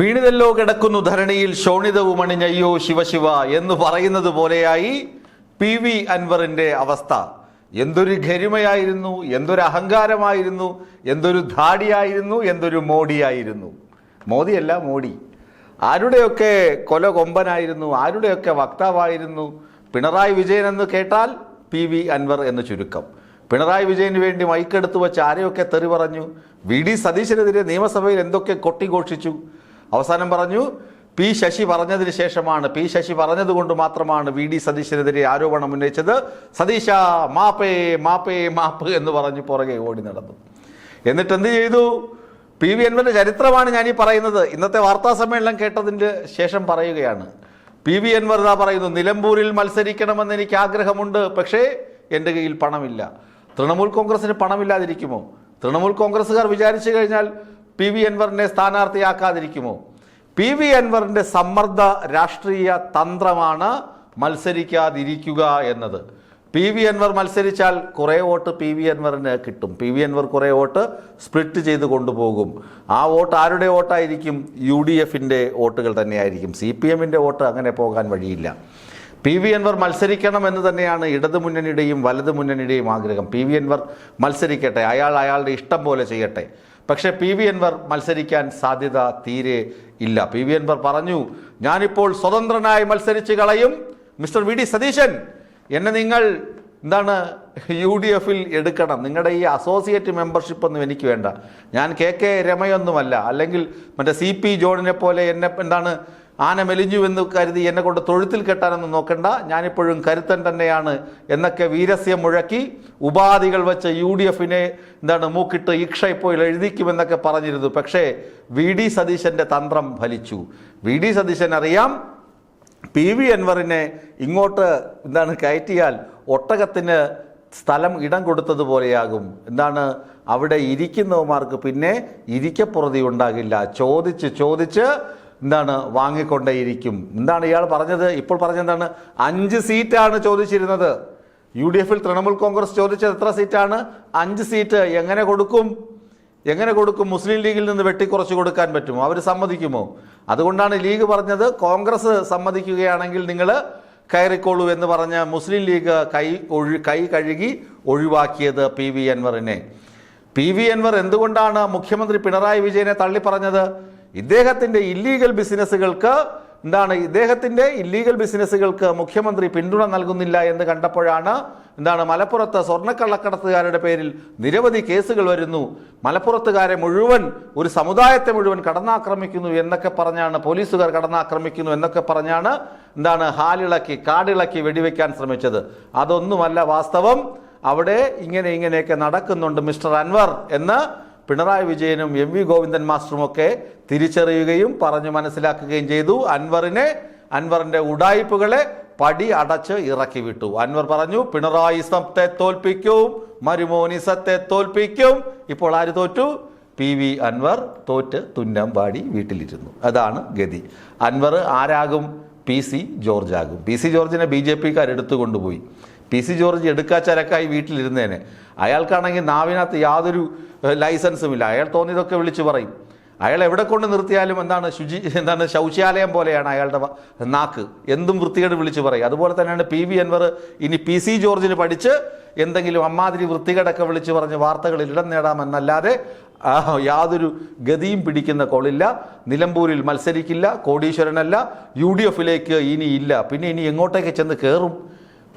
വീണിതല്ലോ കിടക്കുന്നു ധരണിയിൽ ശോണിതവും അണിഞ്ഞയ്യോ ശിവശിവ എന്ന് പറയുന്നത് പോലെയായി പി വി അൻവറിന്റെ അവസ്ഥ. എന്തൊരു ഗരിമയായിരുന്നു എന്തൊരു അഹങ്കാരമായിരുന്നു എന്തൊരു ധാടിയായിരുന്നു എന്തൊരു മോഡിയായിരുന്നു മോദിയല്ല മോഡി. ആരുടെയൊക്കെ കൊല കൊമ്പനായിരുന്നു ആരുടെയൊക്കെ വക്താവായിരുന്നു? പിണറായി വിജയൻ എന്ന് കേട്ടാൽ പി വി അൻവർ എന്ന് ചുരുക്കം. പിണറായി വിജയന് വേണ്ടി മൈക്കെടുത്ത് വെച്ച് ആരെയൊക്കെ തെറി പറഞ്ഞു? വി ഡി സതീശനെതിരെ നിയമസഭയിൽ എന്തൊക്കെ കൊട്ടിഘോഷിച്ചു? അവസാനം പറഞ്ഞു പി ശശി പറഞ്ഞതിന് ശേഷമാണ് പി ശശി പറഞ്ഞതുകൊണ്ട് മാത്രമാണ് വി ഡി സതീശനെതിരെ ആരോപണം ഉന്നയിച്ചത്. സതീശ മാപ്പേ മാപ്പേ മാപ്പ് എന്ന് പറഞ്ഞ് പുറകെ ഓടി നടന്നു. എന്നിട്ട് എന്ത് ചെയ്തു? പി വി അൻവറിന്റെ ചരിത്രമാണ് ഞാൻ ഈ പറയുന്നത്. ഇന്നത്തെ വാർത്താ സമ്മേളനം കേട്ടതിന്റെ ശേഷം പറയുകയാണ്. പി വി എൻവർ ഇതാ പറയുന്നു നിലമ്പൂരിൽ മത്സരിക്കണമെന്ന് എനിക്ക് ആഗ്രഹമുണ്ട്. പക്ഷേ എന്റെ കയ്യിൽ പണമില്ല. തൃണമൂൽ കോൺഗ്രസിന് പണമില്ലാതിരിക്കുമോ? തൃണമൂൽ കോൺഗ്രസ്സുകാർ വിചാരിച്ചു കഴിഞ്ഞാൽ പി വി അൻവറിനെ സ്ഥാനാർത്ഥിയാക്കാതിരിക്കുമോ? പി വി അൻവറിന്റെ സമ്മർദ്ദ രാഷ്ട്രീയ തന്ത്രമാണ് മത്സരിക്കാതിരിക്കുക എന്നത്. പി വി അൻവർ മത്സരിച്ചാൽ കുറേ വോട്ട് പി വി അൻവറിന് കിട്ടും. പി വി അൻവർ കുറേ വോട്ട് സ്പ്ലിറ്റ് ചെയ്ത് കൊണ്ടുപോകും. ആ വോട്ട് ആരുടെ വോട്ടായിരിക്കും? യു ഡി എഫിന്റെ വോട്ടുകൾ തന്നെയായിരിക്കും. സി പി എമ്മിന്റെ വോട്ട് അങ്ങനെ പോകാൻ വഴിയില്ല. പി വി അൻവർ മത്സരിക്കണം എന്ന് തന്നെയാണ് ഇടതു മുന്നണിയുടെയും വലതു മുന്നണിയുടെയും ആഗ്രഹം. പി വി അൻവർ മത്സരിക്കട്ടെ. അയാൾ അയാളുടെ ഇഷ്ടം പോലെ ചെയ്യട്ടെ. പക്ഷേ പി വി അൻവർ മത്സരിക്കാൻ സാധ്യത തീരെ ഇല്ല. പി വി അൻവർ പറഞ്ഞു ഞാനിപ്പോൾ സ്വതന്ത്രനായി മത്സരിച്ച് കളയും. മിസ്റ്റർ വി ഡി സതീശൻ എന്നെ നിങ്ങൾ എന്താണ് യു ഡി എഫിൽ എടുക്കണം. നിങ്ങളുടെ ഈ അസോസിയേറ്റ് മെമ്പർഷിപ്പ് ഒന്നും എനിക്ക് വേണ്ട. ഞാൻ കെ കെ രമയൊന്നുമല്ല. അല്ലെങ്കിൽ മറ്റേ സി പി ജോണിനെ പോലെ എന്നെ എന്താണ് ആന മെലിഞ്ഞു എന്ന് കരുതി എന്നെ കൊണ്ട് തൊഴുത്തിൽ കെട്ടാനൊന്നും നോക്കണ്ട. ഞാനിപ്പോഴും കരുത്തൻ തന്നെയാണ് എന്നൊക്കെ വീരസ്യം മുഴക്കി ഉപാധികൾ വെച്ച് യു ഡി എഫിനെ എന്താണ് മൂക്കിട്ട് ഇക്ഷ ഇപ്പോൾ എഴുതിക്കുമെന്നൊക്കെ പറഞ്ഞിരുന്നു. പക്ഷേ വി ഡി സതീശന്റെ തന്ത്രം ഫലിച്ചു. വി ഡി സതീശൻ അറിയാം പി വി അൻവറിനെ ഇങ്ങോട്ട് എന്താണ് കയറ്റിയാൽ ഒട്ടകത്തിന് സ്ഥലം ഇടം കൊടുത്തതുപോലെയാകും. എന്താണ് അവിടെ ഇരിക്കുന്നവന്മാർക്ക് പിന്നെ ഇരിക്കപ്പുറതി ഉണ്ടാകില്ല. ചോദിച്ച് ചോദിച്ച് എന്താണ് വാങ്ങിക്കൊണ്ടേയിരിക്കും. എന്താണ് ഇയാൾ പറഞ്ഞത്? ഇപ്പോൾ പറഞ്ഞെന്താണ് അഞ്ച് സീറ്റാണ് ചോദിച്ചിരുന്നത്. യു ഡി എഫിൽ തൃണമൂൽ കോൺഗ്രസ് ചോദിച്ചത് എത്ര സീറ്റാണ്? അഞ്ച് സീറ്റ്. എങ്ങനെ കൊടുക്കും? എങ്ങനെ കൊടുക്കും? മുസ്ലിം ലീഗിൽ നിന്ന് വെട്ടിക്കുറച്ച് കൊടുക്കാൻ പറ്റുമോ? അവർ സമ്മതിക്കുമോ? അതുകൊണ്ടാണ് ലീഗ് പറഞ്ഞത് കോൺഗ്രസ് സമ്മതിക്കുകയാണെങ്കിൽ നിങ്ങൾ കയറിക്കോളൂ എന്ന് പറഞ്ഞ മുസ്ലിം ലീഗ് കൈ ഒഴി കൈ കഴുകി ഒഴിവാക്കിയത് പി വി അൻവറിനെ. പി വി അൻവർ എന്തുകൊണ്ടാണ് മുഖ്യമന്ത്രി പിണറായി വിജയനെ തള്ളിപ്പറഞ്ഞത്? ഇദ്ദേഹത്തിന്റെ ഇല്ലീഗൽ ബിസിനസ്സുകൾക്ക് എന്താണ് ഇദ്ദേഹത്തിന്റെ ഇല്ലീഗൽ ബിസിനസ്സുകൾക്ക് മുഖ്യമന്ത്രി പിന്തുണ നൽകുന്നില്ല എന്ന് കണ്ടപ്പോഴാണ് എന്താണ് മലപ്പുറത്ത് സ്വർണക്കള്ളക്കടത്തുകാരുടെ പേരിൽ നിരവധി കേസുകൾ വരുന്നു. മലപ്പുറത്തുകാരെ മുഴുവൻ ഒരു സമുദായത്തെ മുഴുവൻ കടന്നാക്രമിക്കുന്നു എന്നൊക്കെ പറഞ്ഞാണ് പോലീസുകാർ കടന്നാക്രമിക്കുന്നു എന്നൊക്കെ പറഞ്ഞാണ് എന്താണ് ഹാലിളക്കി കാടിളക്കി വെടിവെക്കാൻ ശ്രമിച്ചത്. അതൊന്നുമല്ല വാസ്തവം. അവിടെ ഇങ്ങനെ ഇങ്ങനെയൊക്കെ നടക്കുന്നുണ്ട് മിസ്റ്റർ അൻവർ എന്ന് പിണറായി വിജയനും എം വി ഗോവിന്ദൻ മാസ്റ്ററും ഒക്കെ തിരിച്ചറിയുകയും പറഞ്ഞു മനസ്സിലാക്കുകയും ചെയ്തു. അൻവറിനെ അൻവറിന്റെ ഉടായിപ്പുകളെ പടി അടച്ച് ഇറക്കി വിട്ടു. അൻവർ പറഞ്ഞു പിണറായി സത്തെ തോൽപ്പിക്കും മരുമോനിസത്തെ തോൽപ്പിക്കും. ഇപ്പോൾ ആര് തോറ്റു? പി വി അൻവർ തോറ്റ് തുന്നം പാടി വീട്ടിലിരുന്നു. അതാണ് ഗതി. അൻവർ ആരാകും? പി സി ജോർജ് ആകും പി സി ജോർജിനെ ബി ജെ പിക്കാർ എടുത്തു കൊണ്ടുപോയി പി സി ജോർജ് എടുക്കാച്ചരക്കായി വീട്ടിലിരുന്നേനെ. അയാൾക്കാണെങ്കിൽ നാവിനകത്ത് യാതൊരു ലൈസൻസും ഇല്ല അയാൾ തോന്നിയതൊക്കെ വിളിച്ചു പറയും. അയാൾ എവിടെ കൊണ്ട് നിർത്തിയാലും എന്താണ് ശുചി എന്താണ് ശൗചാലയം പോലെയാണ് അയാളുടെ നാക്ക്. എന്തും വൃത്തികേട് വിളിച്ചു പറയും. അതുപോലെ തന്നെയാണ് പി വി അൻവർ ഇനി പി സി ജോർജിന് പഠിച്ച് എന്തെങ്കിലും അമ്മാതിരി വൃത്തികേടൊക്കെ വിളിച്ചു പറഞ്ഞ് വാർത്തകളിൽ ഇടം നേടാമെന്നല്ലാതെ യാതൊരു ഗതിയും പിടിക്കുന്ന കോളില്ല. നിലമ്പൂരിൽ മത്സരിക്കില്ല. കോടീശ്വരനല്ല. യു ഡി എഫിലേക്ക് ഇനി ഇല്ല. പിന്നെ ഇനി എങ്ങോട്ടേക്ക് ചെന്ന് കയറും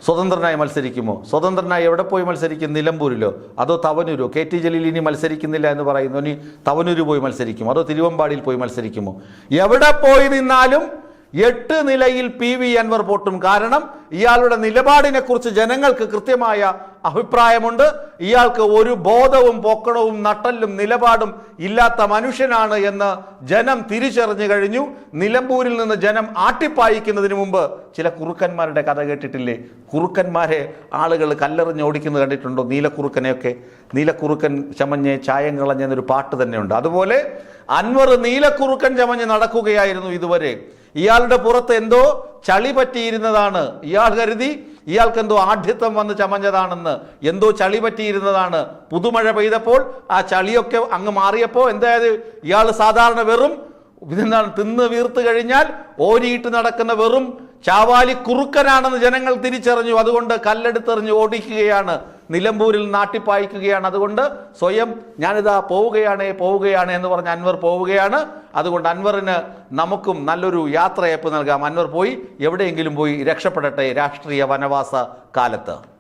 സ്വതന്ത്രനായി മത്സരിക്കുമോ? സ്വതന്ത്രനായി എവിടെ പോയി മത്സരിക്കും? നിലമ്പൂരിലോ? അതോ തവനൂരോ? കെ ടി ജലീൽ ഇനി മത്സരിക്കുന്നില്ല എന്ന് പറയുന്നു. ഇനി തവനൂര് പോയി മത്സരിക്കുമോ? അതോ തിരുവമ്പാടിയിൽ പോയി മത്സരിക്കുമോ? എവിടെ പോയി നിന്നാലും എട്ട് നിലയിൽ പി വി അൻവർ പൊട്ടും കാരണം ഇയാളുടെ നിലപാടിനെ കുറിച്ച് ജനങ്ങൾക്ക് കൃത്യമായ അഭിപ്രായമുണ്ട്. ഇയാൾക്ക് ഒരു ബോധവും പൊക്കണവും നട്ടലും നിലപാടും ഇല്ലാത്ത മനുഷ്യനാണ് എന്ന് ജനം തിരിച്ചറിഞ്ഞു കഴിഞ്ഞു. നിലമ്പൂരിൽ നിന്ന് ജനം ആട്ടിപ്പായിക്കുന്നതിന് മുമ്പ് ചില കുറുക്കന്മാരുടെ കഥ കേട്ടിട്ടില്ലേ? കുറുക്കന്മാരെ ആളുകൾ കല്ലെറിഞ്ഞ് ഓടിക്കുന്നത് കണ്ടിട്ടുണ്ടോ? നീലക്കുറുക്കനെയൊക്കെ. നീലക്കുറുക്കൻ ചമഞ്ഞ് ചായം കളഞ്ഞെന്നൊരു പാട്ട് തന്നെയുണ്ട്. അതുപോലെ അൻവർ നീലക്കുറുക്കൻ ചമഞ്ഞ് നടക്കുകയായിരുന്നു ഇതുവരെ. ഇയാളുടെ പുറത്ത് എന്തോ ചളി പറ്റിയിരുന്നതാണ്. ഇയാൾ കരുതി ഇയാൾക്ക് എന്തോ ആഢ്യത്വം വന്ന് ചമഞ്ഞതാണെന്ന്. എന്തോ ചളി പറ്റിയിരുന്നതാണ്. പുതുമഴ പെയ്തപ്പോൾ ആ ചളിയൊക്കെ അങ്ങ് മാറിയപ്പോൾ എന്തായത്? ഇയാൾ സാധാരണ വെറും ഇതെന്താണ്? തിന്ന് വീർത്ത് കഴിഞ്ഞാൽ ഓരിയിട്ട് നടക്കുന്ന വെറും ചാവാലി കുറുക്കനാണെന്ന് ജനങ്ങൾ തിരിച്ചറിഞ്ഞു. അതുകൊണ്ട് കല്ലെടുത്തെറിഞ്ഞ് ഓടിക്കുകയാണ്. നിലമ്പൂരിൽ നാട്ടിപ്പായിക്കുകയാണ്. അതുകൊണ്ട് സ്വയം ഞാനിതാ പോവുകയാണ് പോവുകയാണ് എന്ന് പറഞ്ഞ് അൻവർ പോവുകയാണ്. അതുകൊണ്ട് അൻവറിന് നമുക്കും നല്ലൊരു യാത്രയപ്പ് നൽകാം. അൻവർ പോയി എവിടെയെങ്കിലും പോയി രക്ഷപ്പെടട്ടെ രാഷ്ട്രീയ വനവാസ കാലത്ത്.